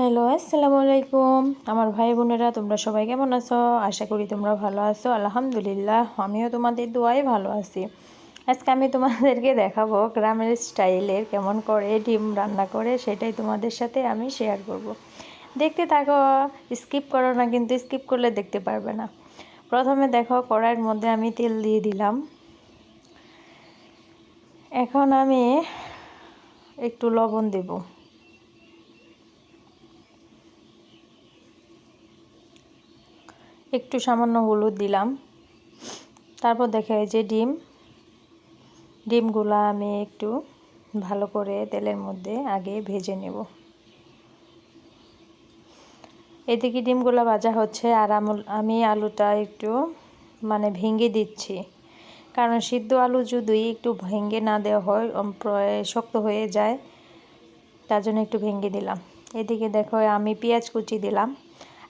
Hello, আসসালামু আলাইকুম। আমার ভাই বোনেরা, তোমরা সবাই কেমন আছো? আশা করি তোমরা ভালো আছো। আলহামদুলিল্লাহ, আমিও তোমাদের দোয়াই ভালো আছি। আজকে আমি তোমাদেরকে দেখাবো গ্রামের স্টাইলের কেমন করে ডিম রান্না করে, সেটাই তোমাদের সাথে আমি শেয়ার করব। দেখতে থাকো স্কিপ করো না, কিন্তু স্কিপ করলে দেখতে পারবে না। প্রথমে দেখো, কড়াইয়ের মধ্যে আমি তেল দিয়ে দিলাম। এখন আমি একটু লবণ দেবো। একটু সামান্য হলুদ দিলাম। তারপর দেখা যে ডিম। ডিমগুলো আমি একটু ভালো করে তেলের মধ্যে আগে ভেজে নেব। এদিকে ডিমগুলো ভাজা হচ্ছে আর আমি আলুটা একটু মানে ভেঙে দিচ্ছি। কারণ সিদ্ধ আলু যদি একটু ভেঙে না দেওয়া হয় প্রায় শক্ত হয়ে যায়, তার জন্য একটু ভেঙে দিলাম। এদিকে দেখো আমি পেঁয়াজ কুচি দিলাম।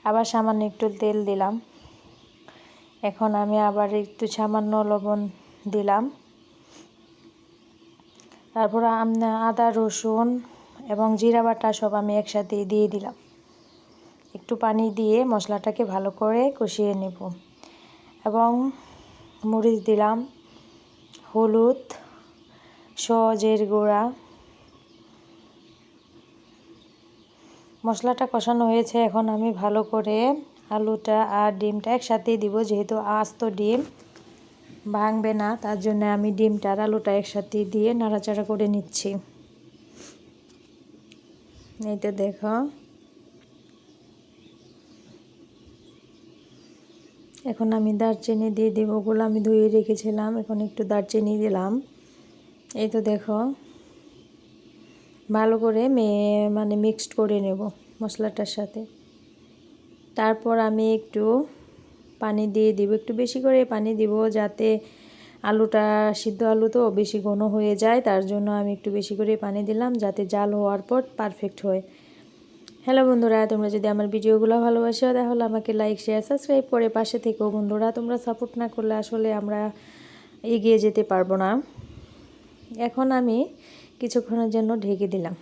আবার সামান্য একটু তেল দিলাম। এখন আমি আবার একটু সামান্য লবণ দিলাম। তারপর আদা, রসুন এবং জিরা বাটা সব আমি একসাথে দিয়ে দিলাম। একটু পানি দিয়ে মশলাটাকে ভালো করে কষিয়ে নেব এবং মরিচ দিলাম, হলুদ, সজের গুঁড়া মশলাটা কষানো হয়েছে, এখন আমি ভালো করে আলুটা আর ডিমটা একসাথেই দিব, যেহেতু আস্ত ডিম। ভাঙবে না, তার জন্য আমি ডিমটা আর আলুটা একসাথে দিয়ে নাড়াচাড়া করে নিচ্ছি। এইটা দেখো। এখন আমি দারচিনি দিয়ে দিব, ওগুলো আমি ধুয়ে রেখেছিলাম, এখন একটু দারচিনি দিলাম। এই তো দেখো। ভালো করে মেয়ে মানে মিক্সড করে নেব মশলাটার সাথে। তারপর আমি একটু পানি দিয়ে দিব, একটু বেশি করে পানি দিব যাতে আলুটা, সিদ্ধ আলু তো বেশি ঘন হয়ে যায়, তার জন্য আমি একটু বেশি করে পানি দিলাম যাতে জাল হওয়ার পর পারফেক্ট হয়। হ্যালো বন্ধুরা, তোমরা যদি আমার ভিডিওগুলো ভালোবাসো তাহলে আমাকে লাইক শেয়ার সাবস্ক্রাইব করে পাশে থেকেও বন্ধুরা, তোমরা সাপোর্ট না করলে আসলে আমরা এগিয়ে যেতে পারব না। এখন আমি কিছুক্ষণের জন্য ঢেকে দিলাম।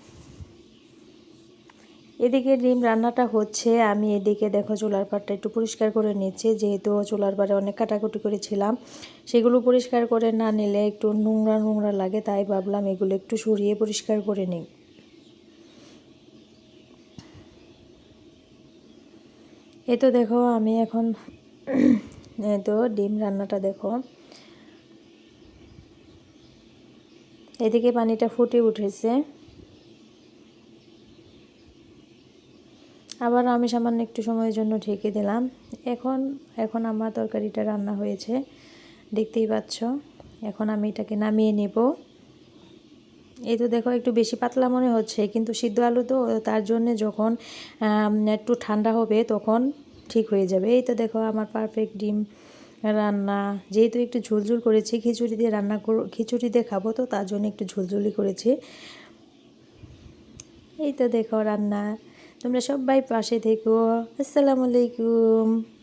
এদিকে ডিম রান্নাটা হচ্ছে, আমি এদিকে দেখো চুলার পাড়টা একটু পরিষ্কার করে নিচ্ছি। যেহেতু চুলার পাড়ে অনেক কাটাকুটি করেছিলাম, সেগুলো পরিষ্কার করে না নিলে একটু নোংরা নোংরা লাগে, তাই ভাবলাম এগুলো একটু সরিয়ে পরিষ্কার করে নিই। এ তো দেখো, আমি এখন, এ তো ডিম রান্নাটা দেখো এদিকে পানিটা ফুটে উঠেছে। আবার আমি সামান্য একটু সময়ের জন্য ঢেকে দিলাম। এখন এখন আমার তরকারিটা রান্না হয়েছে, দেখতেই পাচ্ছ। এখন আমি এটাকে নামিয়ে নেব। এই তো দেখো, একটু বেশি পাতলা মনে হচ্ছে, কিন্তু সিদ্ধ আলু তো, তার জন্যে যখন একটু ঠান্ডা হবে তখন ঠিক হয়ে যাবে। এই তো দেখো, আমার পারফেক্ট ডিম রান্না, যেহেতু একটু ঝুলঝুল করেছি, খিচুড়ি দিয়ে রান্না খিচুড়ি দিয়ে খাব তো, তার জন্য একটু ঝুলঝুলি করেছি। এই তো দেখো রান্না, তোমরা সবাই পাশে থেকো, আসসালামু আলাইকুম।